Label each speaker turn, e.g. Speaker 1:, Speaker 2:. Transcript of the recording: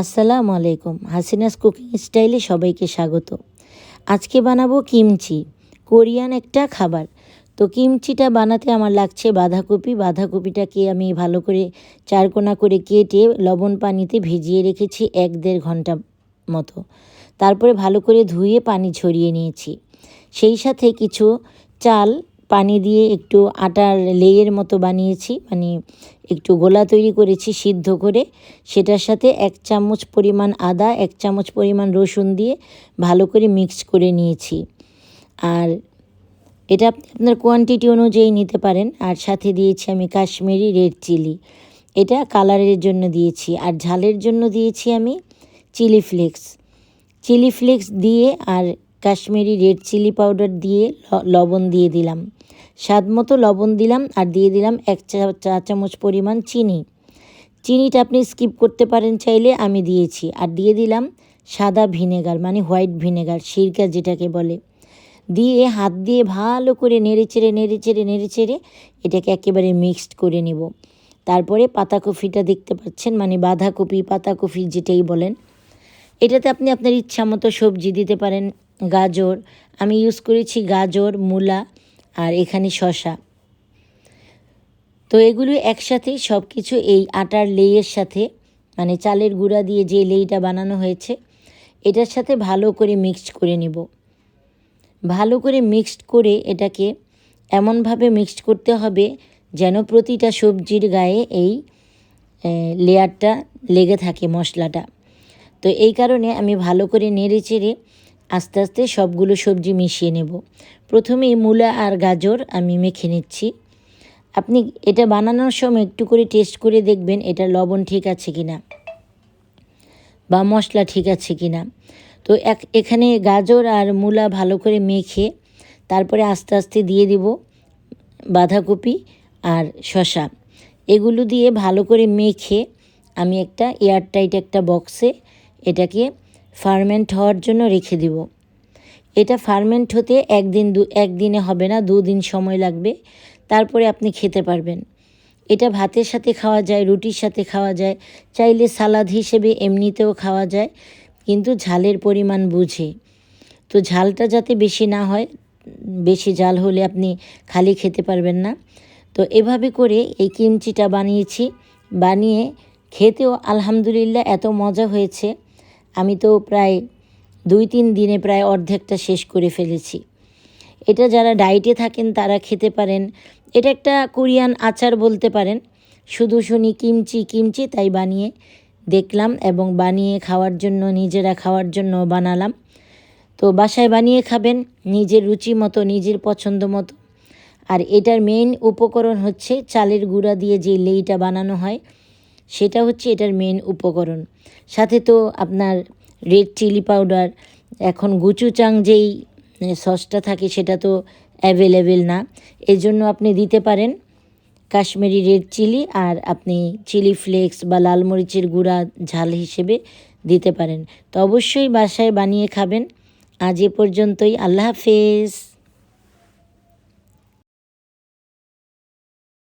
Speaker 1: আসসালামু আলাইকুম। হাসিনাস কুকিং স্টাইলে সবাইকে স্বাগত। আজকে বানাবো কিমচি, কোরিয়ান একটা খাবার। তো কিমচিটা বানাতে আমার লাগছে বাঁধাকপি। বাঁধাকপিটাকে আমি ভালো করে চারকোনা করে কেটে লবণ পানিতে ভিজিয়ে রেখেছি এক দেড় ঘণ্টা মতো। তারপরে ভালো করে ধুয়ে পানি ছড়িয়ে নিয়েছি। সেই সাথে কিছু চাল পানি দিয়ে একটু আটার লেয়ের মতো বানিয়েছি মানে একটু গোলা তৈরি করেছি সিদ্ধ করে। সেটার সাথে এক চামচ পরিমাণ আদা, এক চামচ পরিমাণ রসুন দিয়ে ভালো করে মিক্স করে নিয়েছি। আর এটা আপনি আপনার কোয়ান্টিটি অনুযায়ী নিতে পারেন। আর সাথে দিয়েছি আমি কাশ্মীরি রেড চিলি। এটা কালারের জন্য দিয়েছি। আর ঝালের জন্য দিয়েছি আমি চিলি ফ্লেক্স। চিলি ফ্লেক্স দিয়ে আর কাশ্মীরি রেড চিলি পাউডার দিয়ে লবণ দিয়ে দিলাম। স্বাদ মতো লবণ দিলাম আর দিয়ে দিলাম এক চা চামচ পরিমাণ চিনি। চিনিটা আপনি স্কিপ করতে পারেন চাইলে আমি দিয়েছি আর দিয়ে দিলাম সাদা ভিনেগার মানে হোয়াইট ভিনেগার, সিরকা যেটাকে বলে। দিয়ে হাত দিয়ে ভালো করে নেড়ে চেড়ে নেড়ে চেড়ে নেড়ে চেড়ে এটাকে একেবারে মিক্সড করে নেব। তারপরে পাতাকপিটা দেখতে পাচ্ছেন মানে বাঁধাকপি, পাতাকপি যেটাই বলেন। এটাতে আপনি আপনার ইচ্ছা মতো সবজি দিতে পারেন। গাজর, আমি ইউজ করেছি গাজর, মূলা আর এখানে শশা তো এগুলো একসাথে সব কিছু এই আটার লেয়ের সাথে মানে চালের গুঁড়া দিয়ে যে লেইটা বানানো হয়েছে, এটার সাথে ভালো করে মিক্সড করে নিব। ভালো করে মিক্সড করে এটাকে এমনভাবে মিক্সড করতে হবে যেন প্রতিটা সবজির গায়ে এই লেয়ারটা লেগে থাকে মশলাটা। তো এই কারণে আমি ভালো করে নেড়ে চেড়ে আস্তে আস্তে সবগুলো সবজি মিশিয়ে নেব। প্রথমেই মূলা আর গাজর আমি মেখে নিচ্ছি। আপনি এটা বানানোর সময় একটু করে টেস্ট করে দেখবেন এটা লবণ ঠিক আছে কি না বা মশলা ঠিক আছে কি না তো এক, এখানে গাজর আর মূলা ভালো করে মেখে তারপরে আস্তে আস্তে দিয়ে দিব বাঁধাকপি আর শশা এগুলো দিয়ে ভালো করে মেখে আমি একটা এয়ারটাইট একটা বক্সে এটাকে ফার্মেন্ট হওয়ার জন্য রেখে দিব। এটা ফার্মেন্ট হতে একদিন দু একদিনে হবে না, দুদিন সময় লাগবে। তারপরে আপনি খেতে পারবেন। এটা ভাতের সাথে খাওয়া যায়, রুটির সাথে খাওয়া যায়, চাইলে সালাদ হিসেবে এমনিতেও খাওয়া যায়, কিন্তু ঝালের পরিমাণ বুঝে। তো ঝালটা যাতে বেশি না হয়, বেশি জাল হলে আপনি খালি খেতে পারবেন না। তো এভাবে করে এই কিমচিটা বানিয়েছি। বানিয়ে খেতেও আলহামদুলিল্লাহ এত মজা হয়েছে। আমি তো প্রায় দুই তিন দিনে প্রায় অর্ধেকটা শেষ করে ফেলেছি। এটা যারা ডায়েটে থাকেন তারা খেতে পারেন। এটা একটা কোরিয়ান আচার বলতে পারেন। শুধু শুনি কিমচি কিমচি তাই বানিয়ে দেখলাম এবং বানিয়ে খাওয়ার জন্য, নিজেরা খাওয়ার জন্য বানালাম। তো বাসায় বানিয়ে খাবেন, নিজের রুচি মতো, নিজের পছন্দ মতো। আর এটার মেইন উপকরণ হচ্ছে চালের গুঁড়া দিয়ে যে লেইটা বানানো হয় সেটা হচ্ছে এটার মেন উপকরণ। সাথে তো আপনার রেড চিলি পাউডার এখন গুচুচাং যেই সসটা থাকে সেটা তো অ্যাভেলেবেল না। এই জন্য আপনি দিতে পারেন কাশ্মীরি রেড চিলি আর আপনি চিলি ফ্লেক্স বা লাল মরিচের গুঁড়া ঝাল হিসেবে দিতে পারেন। তো অবশ্যই বাসায় বানিয়ে খাবেন। আজ এ পর্যন্তই। আল্লাহ হাফেজ।